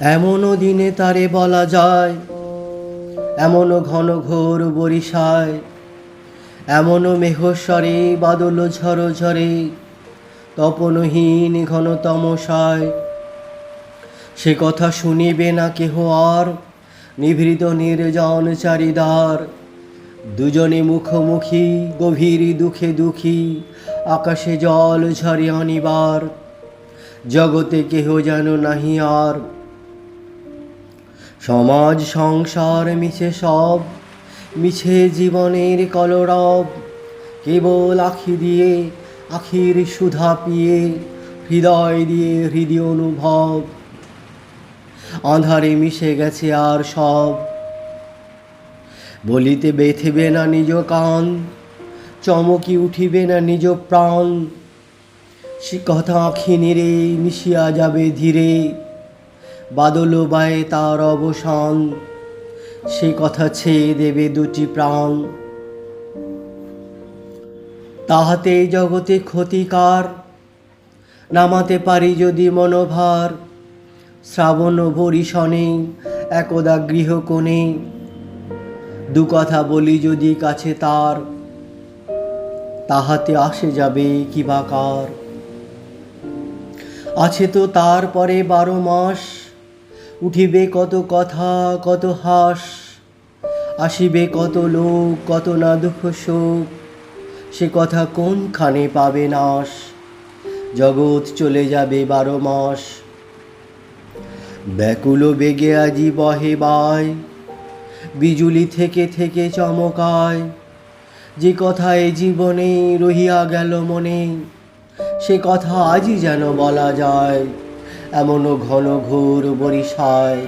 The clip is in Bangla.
এমনও দিনে তারে বলা যায়, এমনও ঘন ঘোর বরিশায় এমনও মেঘস্বরে বাদল ঝড় ঝরে, তপনহীন ঘন তমসায় সে কথা শুনিবে না কেহ আর, নিভৃত নির্জন চারিদার দুজনে মুখোমুখি, গভীর দুঃখে দুঃখী, আকাশে জল ঝরে অনিবার। জগতে কেহ যেন নাহি আর সমাজ সংসার মিছে সব, মিছে জীবনের কলরব। কেবল আখি দিয়ে, আখির সুধা পিয়ে, হৃদয় দিয়ে হৃদয় অনুভব। আঁধারে মিশে গেছে আর সব। বলিতে বেথিবে না নিজ কান, চমকি উঠিবে না নিজ প্রাণ। সে কথা আখি নিরে মিশিয়া যাবে ধীরে। বাদল বায়ে তার অবসান। সে কথা ছেয়ে দেবে দুটি প্রাণ। তাহাতে জগতে ক্ষতিকার, নামাতে পারি যদি মনোভার। শ্রাবণ বরিশনে একদা গৃহকোণে দু কথা বলি যদি কাছে তার। তাহাতে আসে যাবে কি বাকার আছে তো তারপরে বারো মাস। উঠিবে কত কথা, কত হাস, আসিবে কত লোক, কত না দুঃখ শোক, সে কথা কোনখানে পাবে নাশ? জগৎ চলে যাবে বারো মাস। ব্যাকুল বেগে আজি বহে বায়, বিজুলি থেকে থেকে চমকায়। যে কথা এ জীবনে রহিয়া গেল মনে, সে কথা আজই যেন বলা যায়। এমনও ঘন ঘোর বরিশায়